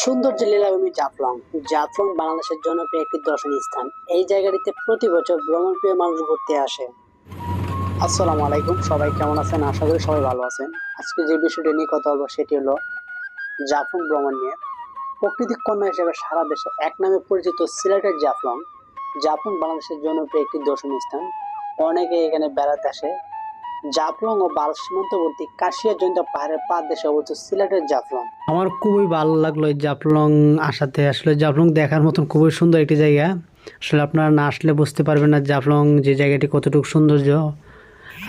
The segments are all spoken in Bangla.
সৌন্দর্য লীলাভূমি জাফলং জাফলং বাংলাদেশের জনপ্রিয় একটি দর্শনীয় স্থান। এই জায়গাটিতে প্রতি বছর ভ্রমণপ্রিয় মানুষ ঘুরতে আসে। আসসালামু আলাইকুম, সবাই কেমন আছেন? আশা করি সবাই ভালো আছেন। আজকে যে বিষয়টি নিয়ে কথা বলব সেটি হলো জাফলং ভ্রমণ নিয়ে। প্রকৃতিক কন্যা হিসেবে সারা দেশে এক নামে পরিচিত সিলেটের জাফলং জাফলং বাংলাদেশের জনপ্রিয় একটি দর্শনীয় স্থান। অনেকে এখানে বেড়াতে আসে। জাফলং ও বাল সীমান্তবর্তী কাশিয়া জয়ন্ত পাহাড়ের পাদ দেশে অবস্থিত সিলেটের জাফলং। আমার খুবই ভালো লাগল এই জাফলং আসাতে। আসলে জাফলং দেখার মতন খুবই সুন্দর একটি জায়গা। আসলে আপনারা না আসলে বুঝতে পারবেন না জাফলং যে জায়গাটি কতটুকু সৌন্দর্য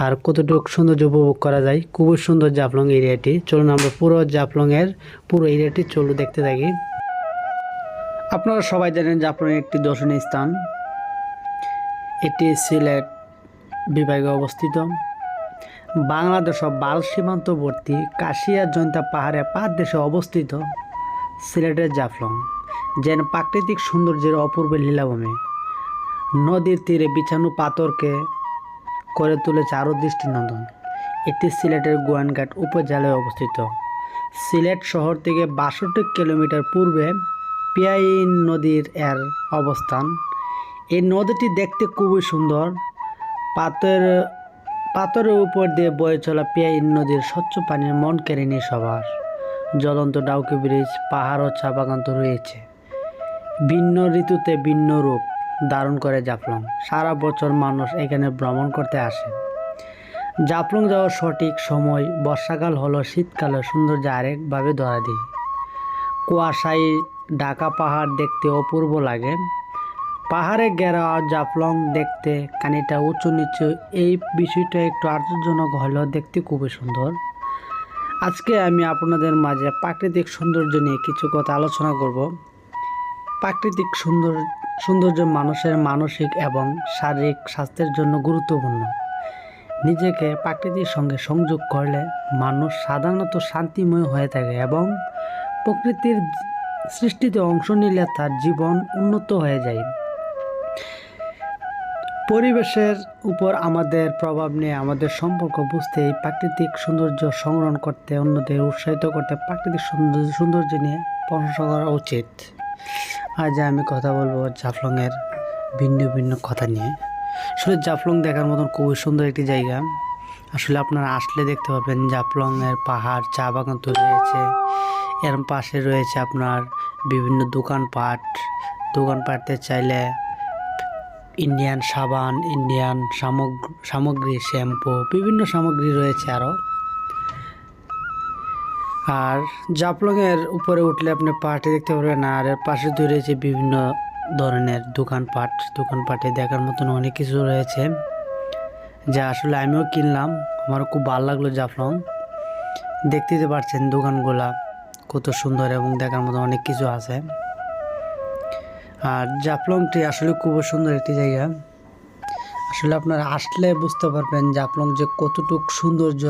আর কতটুকু সৌন্দর্য উপভোগ করা যায়। খুবই সুন্দর জাফলং এরিয়াটি। চলুন আমরা পুরো জাফলংয়ের পুরো এরিয়াটি চলু দেখতে থাকি। আপনারা সবাই জানেন জাফলং একটি দর্শনীয় স্থান। এটি সিলেট বিভাগে অবস্থিত। বাংলাদেশ বাল সীমান্তবর্তী কাশিয়া জয়ন্তা পাহাড়ে পাঁচ দেশে অবস্থিত সিলেটের জাফলং, যেন প্রাকৃতিক সৌন্দর্যের অপূর্ব লীলাভূমি। নদীর তীরে বিছানো পাথরকে করে তুলেছে আরও দৃষ্টিনন্দন। এটি সিলেটের গোয়ানঘাট উপজেলায় অবস্থিত। সিলেট শহর থেকে বাষট্টি কিলোমিটার পূর্বে পিয়াইন নদীর এর অবস্থান। এই নদীটি দেখতে খুবই সুন্দর। পাথর পাথরের উপর দিয়ে বয়ে চলা পিয়াইন নদীর স্বচ্ছ পানির মন কেড়ে নিয়ে সবার। জ্বলন্ত ডাউকি ব্রিজ, পাহাড় ও চা বাগান তো রয়েছে। ভিন্ন ঋতুতে ভিন্ন রূপ ধারণ করে জাফলং। সারা বছর মানুষ এখানে ভ্রমণ করতে আসে। জাফলং যাওয়ার সঠিক সময় বর্ষাকাল হলো শীতকালে সৌন্দর্য আরেকভাবে ধরা দিই। কুয়াশায় ঢাকা পাহাড় দেখতে অপূর্ব লাগে। পাহাড়ে ঘেরা জাফলং দেখতে কানিটা উঁচু নিচু, এই বিষয়টা একটু আশ্চর্যজনক হলেও দেখতে খুবই সুন্দর। আজকে আমি আপনাদের মাঝে প্রাকৃতিক সৌন্দর্য নিয়ে কিছু কথা আলোচনা করব। প্রাকৃতিক সুন্দর, সৌন্দর্য মানুষের মানসিক এবং শারীরিক স্বাস্থ্যের জন্য গুরুত্বপূর্ণ। নিজেকে প্রাকৃতির সঙ্গে সংযোগ করলে মানুষ সাধারণত শান্তিময় হয়ে থাকে এবং প্রকৃতির সৃষ্টিতে অংশ নিলে তার জীবন উন্নত হয়ে যায়। পরিবেশের উপর আমাদের প্রভাব নিয়ে আমাদের সম্পর্ক বুঝতে প্রাকৃতিক সৌন্দর্য সংগ্রহণ করতে, অন্যদের উৎসাহিত করতে প্রাকৃতিক সৌন্দর্য সৌন্দর্য নিয়ে প্রশংসা করা উচিত। আজ আমি কথা বলব জাফলংয়ের ভিন্ন ভিন্ন কথা নিয়ে। আসলে জাফলং দেখার মতন খুবই সুন্দর একটি জায়গা। আসলে আপনারা আসলে দেখতে পাবেন জাফলংয়ের পাহাড়, চা বাগান তো রয়েছে। এর পাশে রয়েছে আপনার বিভিন্ন দোকানপাট। দোকানপাটতে চাইলে ইন্ডিয়ান সাবান ইন্ডিয়ান সামগ্রী সামগ্রী, শ্যাম্পু, বিভিন্ন সামগ্রী রয়েছে আরও আর জাফলংয়ের উপরে উঠলে আপনি পাহাড়টি দেখতে পারবেন, আর এর পাশে তো রয়েছে বিভিন্ন ধরনের দোকানপাট দোকানপাটে দেখার মতন অনেক কিছু রয়েছে, যা আসলে আমিও কিনলাম। আমার খুব ভালো লাগল জাফলং। দেখতে পারছেন দোকানগুলা কত সুন্দর এবং দেখার মতো অনেক কিছু আছে। আর জাফলংটি আসলে খুব সুন্দর একটি জায়গা। আসলে আপনারা আসলে বুঝতে পারবেন জাফলং যে কতটুক সৌন্দর্য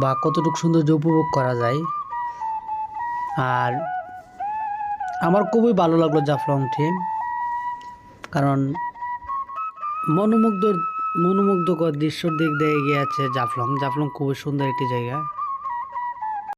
বা কতটুক সৌন্দর্য উপভোগ করা যায়। আর আমার খুবই ভালো লাগল জাফলংটি, কারণ মনোমুগ্ধ মনোমুগ্ধকর দৃশ্যর দিক দিয়ে এগিয়ে আছে জাফলং। জাফলং খুবই সুন্দর একটি জায়গা।